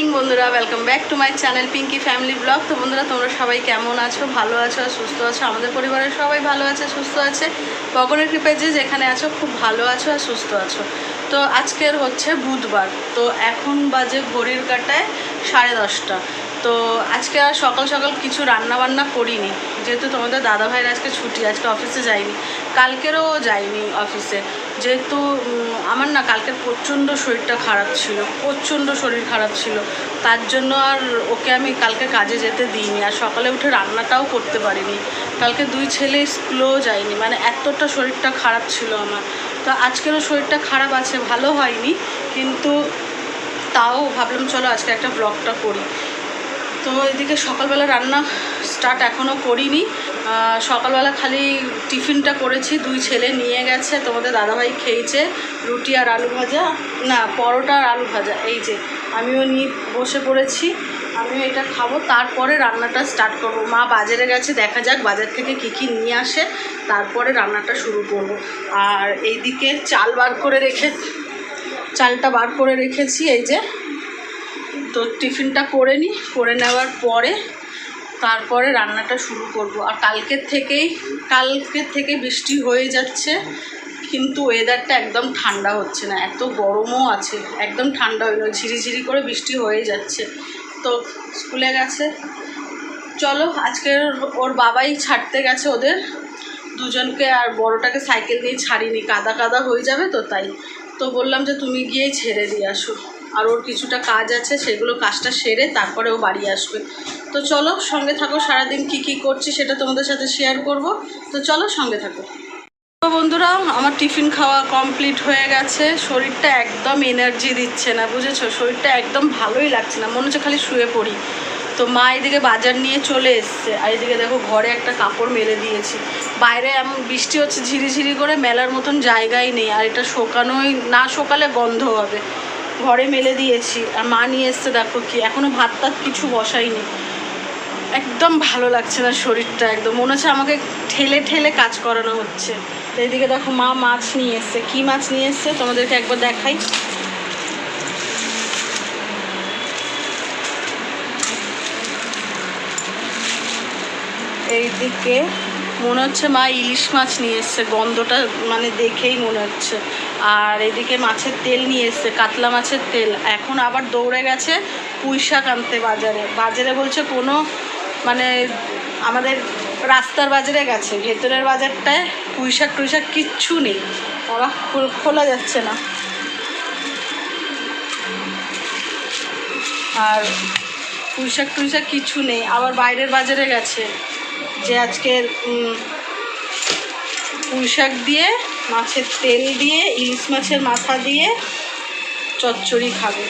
Morning বন্ধুরা welcome back to my channel Pinki family blog তো বন্ধুরা, তোমরা সবাই কেমন আছো? ভালো আছো আর সুস্থ আছো? আমাদের পরিবারের সবাই ভালো আছে, সুস্থ আছে? ভগবানের কৃপায় যে যেখানে আছো, খুব ভালো আছো আর সুস্থ আছো। তো আজকের হচ্ছে বুধবার। তো এখন বাজে ঘড়ির কাটায় সাড়ে দশটা। তো আজকে আর সকাল সকাল কিছু রান্না বান্না করিনি। যেহেতু তোমাদের দাদা ভাইয়ের আজকে ছুটি, আজকে অফিসে যাইনি। কালকেরও যাইনি অফিসে। যেহেতু আমার না কালকের প্রচণ্ড শরীরটা খারাপ ছিল, প্রচণ্ড শরীর খারাপ ছিল। তার জন্য আর ওকে আমি কালকে কাজে যেতে দিইনি। আর সকালে উঠে রান্নাটাও করতে পারিনি। কালকে দুই ছেলে স্কুলেও যায়নি মানে এতটা শরীরটা খারাপ ছিল আমার। তো আজকেরও শরীরটা খারাপ আছে, ভালো হয়নি। কিন্তু তাও ভাবলাম, চলো আজকে একটা ব্লগটা করি। তো এদিকে সকালবেলা রান্না স্টার্ট এখনও করিনি। সকালবেলা খালি টিফিনটা করেছি, দুই ছেলে নিয়ে গেছে, তোমাদের দাদাভাই খেয়েছে, রুটি আর আলু ভাজা। না, পরোটা আর আলু ভাজা, এই যে, আমিও নিয়ে বসে পড়েছি, আমিও এটা খাব, তারপরে রান্নাটা স্টার্ট করব। মা বাজারে গেছে, দেখা যাক বাজার থেকে কী কী নিয়ে আসে, তারপরে রান্নাটা শুরু করব। আর এইদিকে চাল বার করে রেখে চালটা বার করে রেখেছি, এই যে তো টিফিনটা করে নিই করে নেওয়ার পরে তারপরে রান্নাটা শুরু করব। আর কালকের থেকেই, কালকের থেকে বৃষ্টি হয়ে যাচ্ছে, কিন্তু ওয়েদারটা একদম ঠান্ডা হচ্ছে না। এত গরমও আছে, একদম ঠান্ডা হয়ে নয় ঝিরিঝিরি করে বৃষ্টি হয়ে যাচ্ছে। তো স্কুলে গেছে। চলো, আজকে ওর বাবাই ছাড়তে গেছে ওদের। দুজনকে আর বড়টাকে সাইকেল দিয়ে ছাড়িনি, কাদা কাদা হয়ে যাবে তো তাই। তো বললাম যে তুমি গিয়েই ছেড়ে দিয়ে আসো। আর ওর কিছুটা কাজ আছে, সেগুলো কাজটা সেরে তারপরে ও বাড়ি আসবে। তো চলো, সঙ্গে থাকো, সারাদিন কি কি করছি সেটা তোমাদের সাথে শেয়ার করব। তো চলো, সঙ্গে থাকো। তো বন্ধুরা, আমার টিফিন খাওয়া কমপ্লিট হয়ে গেছে। শরীরটা একদম এনার্জি দিচ্ছে না, বুঝেছ? শরীরটা একদম ভালোই লাগছে না, মনে হচ্ছে খালি শুয়ে পড়ি। তো মা এদিকে বাজার নিয়ে চলে এসছে, আর এদিকে দেখো ঘরে একটা কাপড় মেলে দিয়েছি। বাইরে এমন বৃষ্টি হচ্ছে, ঝিরিঝিরি করে মেলার মতন জায়গাই নেই, আর এটা শোকানোই, না শোকালে গন্ধ হবে। ঘরে মেলে দিয়েছি। আর মা নিয়ে এসছে দেখো কি এখনও ভাত টাত কিছু বসাইনি একদম ভালো লাগছে না শরীরটা একদম। মনে হচ্ছে আমাকে ঠেলে ঠেলে কাজ করানো হচ্ছে। এইদিকে দেখো মা মাছ নিয়ে এসছে। কী মাছ নিয়ে এসছে? তোমাদেরকে একবার দেখাই। এইদিকে মনে হচ্ছে মা ইলিশ মাছ নিয়ে এসছে। গন্ধটা মানে দেখেই মনে হচ্ছে। আর এদিকে মাছের তেল নিয়ে এসছে কাতলা মাছের তেল। এখন আবার দৌড়ে গেছে পুঁই শাক আনতে বাজারে। বাজারে বলছে কোনো মানে আমাদের রাস্তার বাজারে গেছে ভেতরের বাজারটায় পুঁই শাক টুই কিচ্ছু নেই। বাবা খোল- যাচ্ছে না। আর পুঁই শাক টুই কিছু নেই। আবার বাইরের বাজারে গেছে যে আজকে উম, পুঁই শাক দিয়ে মাছের তেল দিয়ে, ইলিশ মাছের মাথা দিয়ে চচ্চড়ি খাবে।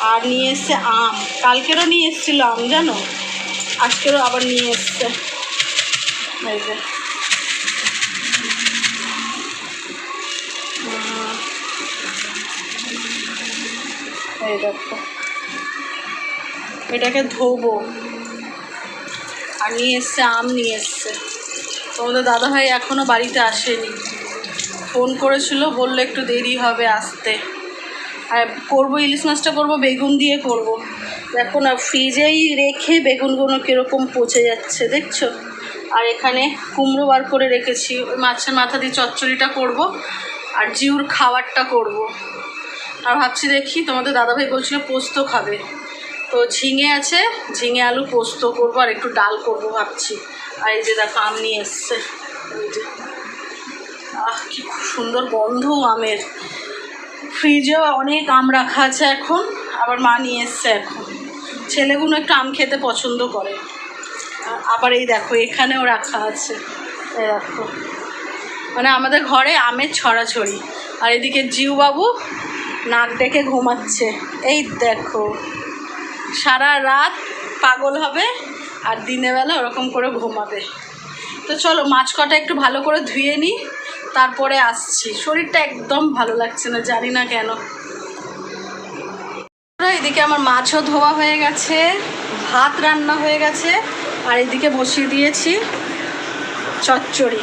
আর নিয়ে এসছে আম। কালকেরও নিয়ে এসেছিল আম, জানো? আজকেরও আবার নিয়ে এসছে। এই যে। দেখো। এটাকে ধোবো। আর নিয়ে এসছে আম, নিয়ে এসছে। তোমাদের দাদাভাই এখনও বাড়িতে আসেনি। ফোন করেছিল, বলল একটু দেরি হবে আসতে। আর করব, ইলিশ মাছটা করব, বেগুন দিয়ে করব। দেখো না, ফ্রিজেই রেখে বেগুনগুলো কীরকম পচে যাচ্ছে, দেখছ? আর এখানে কুমড়ো বার করে রেখেছি, ওই মাছের মাথা দিয়ে চচ্চড়িটা করব, আর জিউর খাবারটা করব। আর ভাবছি দেখি, তোমাদের দাদাভাই বলছিল পোস্ত খাবে। তো ঝিঙে আছে, ঝিঙে আলু পোস্ত করব, আর একটু ডাল করব ভাবছি। আর এই যে দেখো, আম নিয়ে এসছে। এই যে। কি সুন্দর গন্ধ আমের। ফ্রিজেও অনেক আম রাখা আছে এখন, আবার মা নিয়ে এসছে এখন। ছেলেগুলো একটু আম খেতে পছন্দ করে। আবার এই দেখো, এখানেও রাখা আছে। দেখো। মানে আমাদের ঘরে আমের ছড়াছড়ি। আর এদিকে জিউবাবু নাক ডেকে ঘুমাচ্ছে। এই দেখো, সারা রাত পাগল হবে আর দিনের বেলা ওরকম করে ঘুমাবে। তো চলো মাছ কটা একটু ভালো করে ধুয়ে নিই। তারপরে আসছি। শরীরটা একদম ভালো লাগছে না, জানি না কেন। এদিকে আমার মাছও ধোয়া হয়ে গেছে, ভাত রান্না হয়ে গেছে, আর এদিকে বসিয়ে দিয়েছি চচ্চড়ি।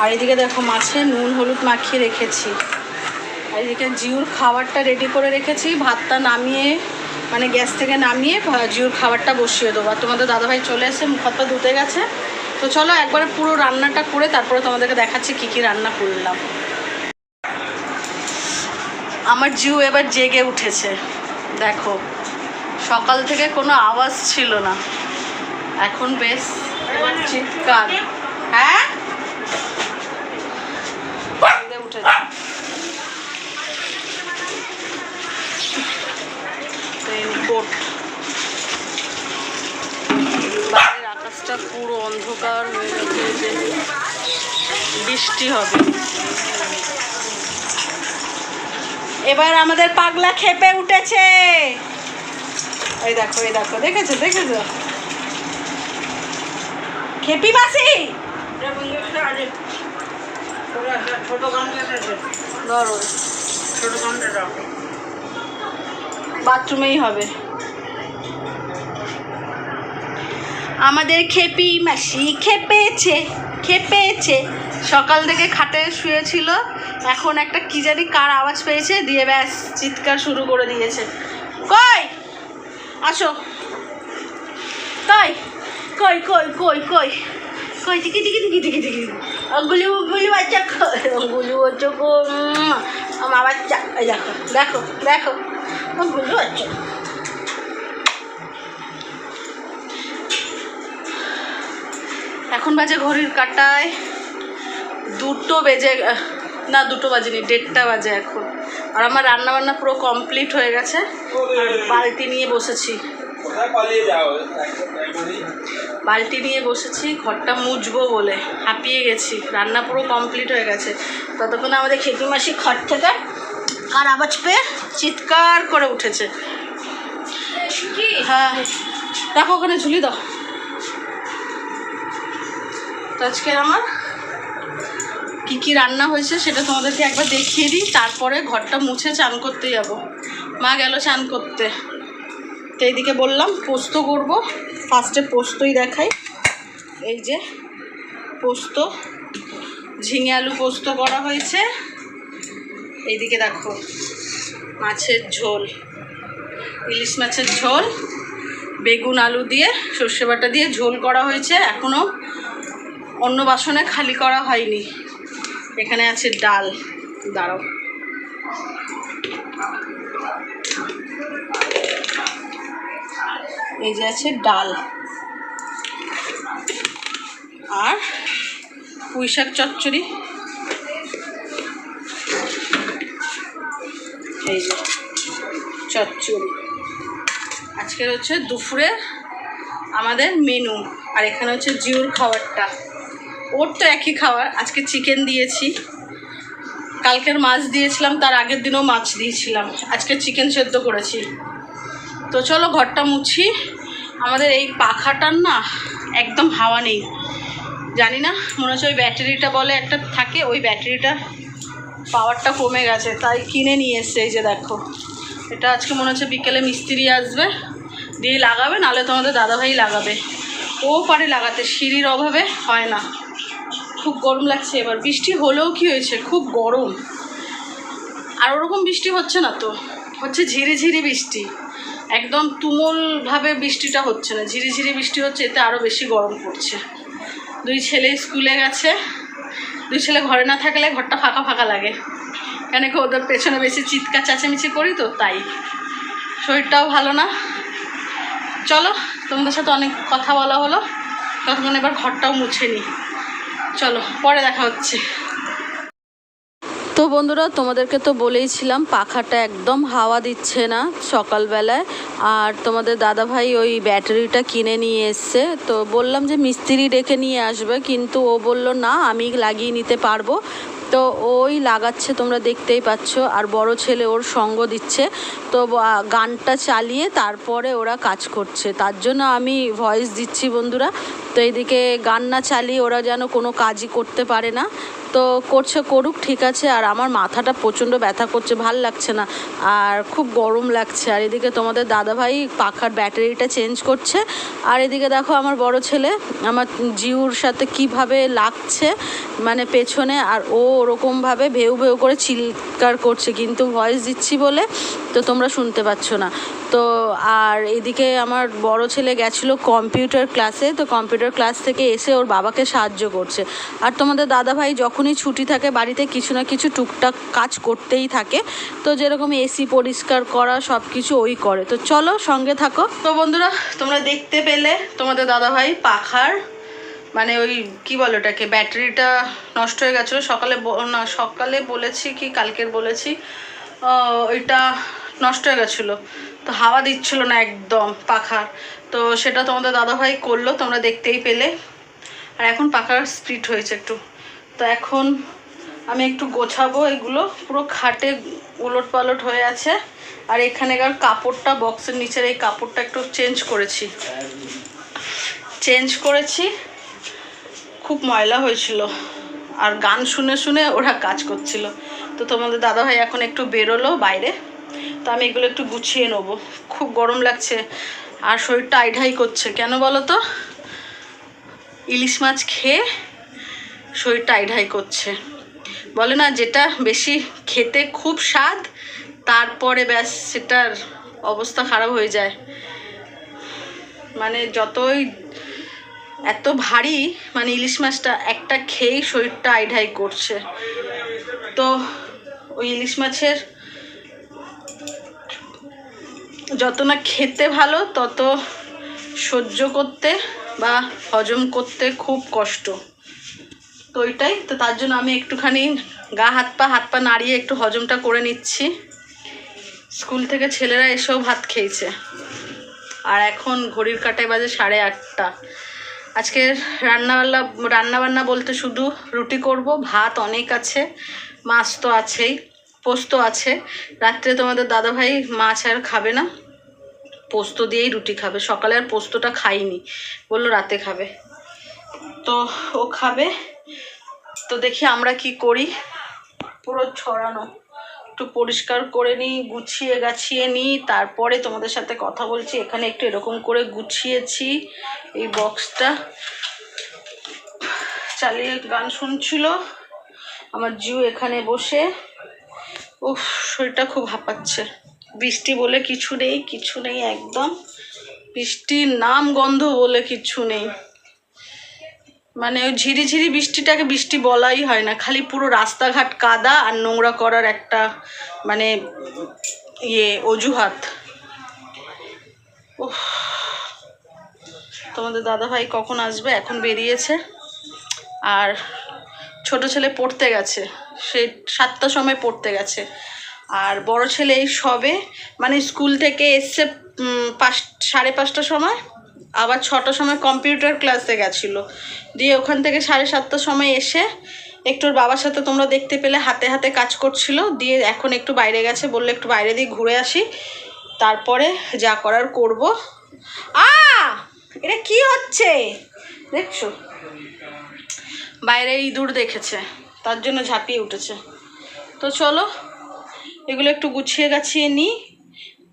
আর এদিকে দেখো মাছে নুন, হলুদ মাখিয়ে রেখেছি। আর এদিকে জিউর খাবারটা রেডি করে রেখেছি, ভাতটা নামিয়ে মানে গ্যাস থেকে নামিয়ে জিউর খাবারটা বসিয়ে দেবো। আর তোমাদের দাদাভাই চলে এসে মুখ হাত ধুতে গেছে। তো চলো একবারে পুরো রান্নাটা করে তারপরে তোমাদেরকে দেখাচ্ছি কি কি রান্না করলাম। আমার জিউ এবার জেগে উঠেছে। দেখো, সকাল থেকে কোনো আওয়াজ ছিল না। এখন বেশ চিৎকার। হ্যাঁ জেগে উঠেছে রেনকোট বাইরের আকাশটা পুরো অন্ধকার হয়ে গেছে যে বৃষ্টি হবে। এবার আমাদের পাগলা খেপে উঠেছে। এই দেখো এই দেখো দেখেছ দেখেছ? খেপি মাসি? ধরো। বাথরুমেই হবে। আমাদের খেপি মাসি খেপেছে খেপেছে। সকাল থেকে খাটে শুয়েছিল, এখন একটা কি জানি কার আওয়াজ পেয়েছে, দিয়ে ব্যাস চিৎকার শুরু করে দিয়েছে। কই? আসো। কই? কই কই কই কই? কই, টিকি টিকি টিকি টিকি টিকি। অঙ্গুলি, উঙ্গুলি, বাচ্চা অঙ্গুলি, বাচ্চা আমার বাচ্চা। দেখো দেখো দেখো। অঙ্গুলি, বাচ্চা। এখন বাজে ঘড়ির কাটায় দুটো বেজে না দুটো বাজেনি দেড়টা বাজে এখন। আর আমার রান্না বান্না পুরো কমপ্লিট হয়ে গেছে। আর বালতি নিয়ে বসেছি। বালতি নিয়ে বসেছি ঘরটা মুজবো বলে। হাঁপিয়ে গেছি। রান্না পুরো কমপ্লিট হয়ে গেছে। ততক্ষণ আমাদের খেপি মাসি ঘর থেকে আর আওয়াজ পেয়ে চিৎকার করে উঠেছে। হ্যাঁ। দেখো ওখানে ঝুলি দাও। তো আজকে আমার কী কী রান্না হয়েছে সেটা তোমাদেরকে একবার দেখিয়ে দিই, তারপরে ঘরটা মুছে চান করতে যাব। মা গেল চান করতে। তো এইদিকে বললাম, পোস্ত করব। ফার্স্টে পোস্তই দেখাই। এই যে পোস্ত, ঝিঙে আলু পোস্ত করা হয়েছে। এইদিকে দেখো, মাছের ঝোল, ইলিশ মাছের ঝোল, বেগুন আলু দিয়ে সর্ষে বাটা দিয়ে ঝোল করা হয়েছে। এখনও অন্য বাসনে খালি করা হয়নি। এখানে আছে ডাল। দাঁড়াও। এই যে আছে ডাল। আর পুঁই শাক চচ্চড়ি। এই যে চচ্চড়ি। আজকের হচ্ছে দুপুরে আমাদের মেনু আর এখানে হচ্ছে জিউর খাবারটা। ওর তো একই খাওয়ার আজকে চিকেন দিয়েছি। কালকের মাছ দিয়েছিলাম, তার আগের দিনও মাছ দিয়েছিলাম। আজকে চিকেন সেদ্ধ করেছি। তো চলো ঘরটা মুছি। আমাদের এই পাখাটার না একদম হাওয়া নেই। জানি না, মনে হচ্ছে ওই ব্যাটারিটা বলে একটা থাকে, ওই ব্যাটারিটা পাওয়ারটা কমে গেছে, তাই কিনে নিয়ে এসছে, এই যে দেখো। এটা আজকে মনে হচ্ছে বিকেলে মিস্ত্রি আসবে, দিয়ে লাগাবে, নাহলে তোমাদের দাদাভাই লাগাবে। ও পারে লাগাতে, সিঁড়ির অভাবে হয় না। খুব গরম লাগছে এবার। বৃষ্টি হলেও কি হয়েছে? খুব গরম। আর ওরকম বৃষ্টি হচ্ছে না তো। হচ্ছে ঝিরিঝিরি বৃষ্টি। একদম তুমুলভাবে বৃষ্টিটা হচ্ছে না। ঝিরিঝিরি বৃষ্টি হচ্ছে, এতে আরও বেশি গরম পড়ছে। দুই ছেলে স্কুলে গেছে। দুই ছেলে ঘরে না থাকলে ঘরটা ফাঁকা ফাঁকা লাগে। কেন কি ওদের পেছনে বেশি চিৎকার, চেঁচামেচি করি তো, তাই। শরীরটাও ভালো না। চলো, তোমাদের সাথে অনেক কথা বলা হলো। ততক্ষণ এবার ঘরটাও মুছে নিই। চলো, পরে দেখা হচ্ছে। তো বন্ধুরা, তোমাদেরকে তো বলেইছিলাম, পাখাটা একদম হাওয়া দিচ্ছে না সকালবেলায়। আর তোমাদের দাদা ভাই ওই ব্যাটারিটা কিনে নিয়ে এসছে। তো বললাম যে, মিস্ত্রি ডেকে নিয়ে আসবে, কিন্তু ও বলল, না, আমি লাগিয়ে নিতে পারব। তো ওই লাগাচ্ছে, তোমরা দেখতেই পাচ্ছ। আর বড় ছেলে ওর সঙ্গ দিচ্ছে। তো গানটা চালিয়ে তারপরে ওরা কাজ করছে। তার জন্য আমি ভয়েস দিচ্ছি বন্ধুরা। তো এদিকে গান না চালিয়ে ওরা যেন কোনো কাজই করতে পারে না। তো করছে করুক, ঠিক আছে, আর আমার মাথাটা প্রচণ্ড ব্যথা করছে, ভালো লাগছে না, আর খুব গরম লাগছে, আর এদিকে তোমাদের দাদাভাই পাখার ব্যাটারিটা চেঞ্জ করছে, আর এদিকে দেখো আমার বড় ছেলে, আমার জিউর সাথে কীভাবে লাগছে মানে পেছনে, আর ও ওরকমভাবে ভেউ ভেউ করে চিৎকার করছে, কিন্তু ভয়েস দিচ্ছি বলে তো তোমরা শুনতে পাচ্ছ না। তো আর এদিকে আমার বড় ছেলে গেছিল কম্পিউটার ক্লাসে তো কম্পিউটার ক্লাস থেকে এসে ওর বাবাকে সাহায্য করছে। আর তোমাদের দাদাভাই যখনই ছুটি থাকে বাড়িতে, কিছু না কিছু টুকটাক কাজ করতেই থাকে। তো যেরকম এসি পরিষ্কার করা সব কিছু ওই করে। তো চলো সঙ্গে থাকো। তো বন্ধুরা, তোমরা দেখতে পেলে তোমাদের দাদাভাই পাখার মানে ওই কি বলো ওটাকে, ব্যাটারিটা নষ্ট হয়ে গেছিল। সকালে না, সকালে বলেছি কি, কালকের বলেছি ওইটা নষ্ট হয়ে গেছিল। তো হাওয়া দিচ্ছিল না একদম পাখার। তো সেটা তোমাদের দাদাভাই করল, তোমরা দেখতেই পেলে। আর এখন পাখার স্পিড হয়েছে একটু। তো এখন আমি একটু গোছাবো এগুলো। পুরো খাটে উলট পালট হয়ে আছে। আর এখানেকার কাপড়টা বক্সের নিচের এই কাপড়টা একটু চেঞ্জ করেছি। চেঞ্জ করেছি। খুব ময়লা হয়েছিল। আর গান শুনে শুনে ওরা কাজ করছিল। তো তোমাদের দাদাভাই এখন একটু বেরোলো বাইরে। তো আমি এগুলো একটু গুছিয়ে নেব। খুব গরম লাগছে। আর শরীরটা আইঢাই করছে। কেন বলো তো? ইলিশ মাছ খেয়ে শরীরটা আইঢাই করছে। বলে না, যেটা বেশি খেতে খুব স্বাদ, তারপরে ব্যাস সেটার অবস্থা খারাপ হয়ে যায়। মানে যতই, এত ভারী মানে ইলিশ মাছটা একটা খেয়েই শরীরটা আইঢাই করছে। তো ওই ইলিশ মাছের যত না খেতে ভালো, তত সহ্য করতে বা হজম করতে খুব কষ্ট। তো ওইটাই, তো তার জন্য আমি একটুখানি গা, হাত পা হাত পা নাড়িয়ে একটু হজমটা করে নিচ্ছি। স্কুল থেকে ছেলেরা এসেও ভাত খেয়েছে। আর এখন ঘড়ির কাটায় বাজে সাড়ে আটটা। আজকে রান্নাবান্না রান্নাবান্না বলতে শুধু রুটি করব, ভাত অনেক আছে, মাছ তো আছেই। পোস্ত আছে। রাত্রে তোমাদের দাদাভাই মাছ আর খাবে না। পোস্ত দিয়েই রুটি খাবে। সকালে আর পোস্তটা খাইনি। বলল রাতে খাবে। তো ও খাবে। তো দেখি আমরা কি করি। পুরো ছড়ানো। একটু পরিষ্কার করে নিই, গুছিয়ে গাছিয়ে নিই। তারপরে তোমাদের সাথে কথা বলছি। এখানে একটু এরকম করে গুছিয়েছি এই বক্সটা। চালিয়ে গান শুনছিল। আমার জিউ এখানে বসে উফ, শরীরটা খুব হাঁপাচ্ছে। বৃষ্টি বলে কিছু নেই কিছু নেই একদম। বৃষ্টির নাম গন্ধ বলে কিছু নেই। মানে ওই ঝিরিঝিরি বৃষ্টিটাকে বৃষ্টি বলাই হয় না, খালি পুরো রাস্তাঘাট কাদা আর নোংরা করার একটা মানে ইয়ে অজুহাত। উফ। তোমাদের দাদাভাই কখন আসবে? এখন বেরিয়েছে। আর ছোট ছেলে পড়তে গেছে। সে সাতটার সময় পড়তে গেছে। আর বড় ছেলে এই সবে মানে স্কুল থেকে এসছে পাঁচ, সাড়ে পাঁচটার সময়, আবার ছটার সময় কম্পিউটার ক্লাসে গেছিল। দিয়ে ওখান থেকে সাড়ে সাতটার সময় এসে, একটু বাবার সাথে তোমরা দেখতে পেলে, হাতে হাতে কাজ করছিল, দিয়ে এখন একটু বাইরে গেছে, বললে একটু বাইরে দিয়ে ঘুরে আসি, তারপরে যা করার করব। আ! এটা কি হচ্ছে? দেখছ? বাইরে ইঁদুর দেখেছে। তার জন্য ঝাঁপিয়ে উঠেছে। তো চলো এগুলো একটু গুছিয়ে গাছিয়ে নিই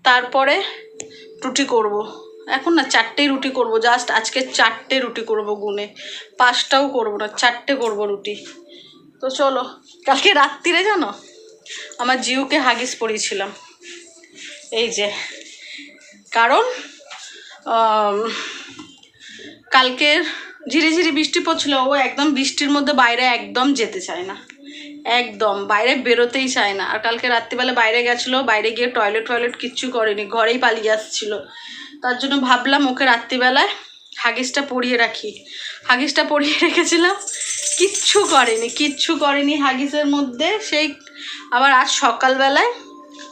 তারপরে রুটি করব। এখন না চারটেই রুটি করব জাস্ট আজকে চারটে রুটি করব গুনে। পাঁচটাও করব না চারটে করব রুটি। তো চলো কালকে রাত্রিরে জানো? আমার জিউকে হাগিস পরিয়েছিলাম। এই যে কারণ আম, কালকের ঝিরিঝিরি বৃষ্টি পড়ছিল, ও একদম বৃষ্টির মধ্যে বাইরে একদম যেতে চায় না। একদম, বাইরে বেরোতেই চায় না। আর কালকে রাত্রিবেলা বাইরে গেছিল, বাইরে গিয়ে টয়লেট টয়লেট কিচ্ছু করেনি, ঘরেই পালিয়ে আসছিল। তার জন্য ভাবলাম ওকে রাত্রিবেলায় হাগিসটা পরিয়ে রাখি। হাগিসটা পরিয়ে রেখেছিলাম, কিচ্ছু করেনি কিচ্ছু করেনি হাগিসের মধ্যে। সেই আবার আজ সকালবেলায়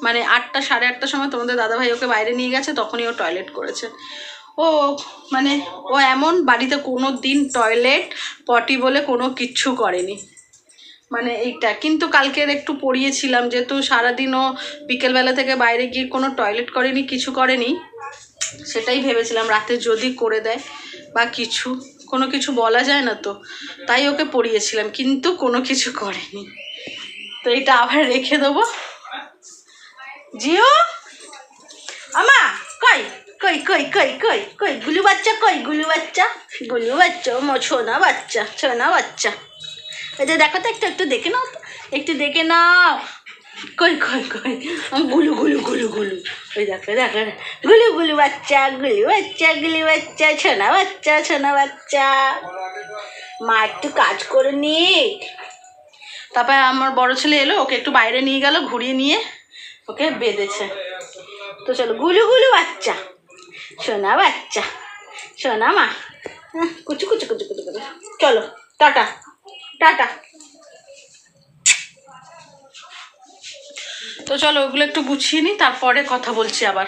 মানে আটটা, সাড়ে আটটার সময় তোমাদের দাদাভাই ওকে বাইরে নিয়ে গেছে, তখনই ও টয়লেট করেছে। ও মানে ও এমন বাড়িতে কোনো দিন টয়লেট পটি বলে কোনো কিচ্ছু করেনি। মানে এইটা, কিন্তু কালকের একটু পড়িয়েছিলাম, যেহেতু সারাদিন ও বিকেলবেলা থেকে বাইরে গিয়ে কোনো টয়লেট করেনি, কিছু করেনি, সেটাই ভেবেছিলাম, রাতে যদি করে দেয় বা কিছু, কোনো কিছু বলা যায় না তো, তাই ওকে পড়িয়েছিলাম, কিন্তু কোনো কিছু করেনি। তো এটা আবার রেখে দেবো। জিও? আমা, কই? কই কই কই কই কই, গুলু বাচ্চা কই, গুলু বাচ্চা? গুলু বাচ্চা, ও ছোনা বাচ্চা ছোনা বাচ্চা। এই যে দেখো তো একটু একটু দেখে নাও তো, একটু দেখে নাও। কই কই কই গুলু গুলু গুলু গুলু। ওই দেখো দেখো। গুলু গুলু বাচ্চা গুলু বাচ্চা গুলু বাচ্চা, ছোনা বাচ্চা ছোনা বাচ্চা। মা, একটু কাজ করে নিক। তারপরে আমার বড় ছেলে এলো, ওকে একটু বাইরে নিয়ে গেল, ঘুরিয়ে নিয়ে ওকে বেঁধেছে। তো চলো, গুলু গুলু বাচ্চা। সোনা বাচ্চা, সোনা মা। কুচু কুচু কুচু কুচু কুচু। চলো, টাটা টাটা। তো চলো, ওগুলো একটু গুছিয়ে নিই তারপরে কথা বলছি আবার।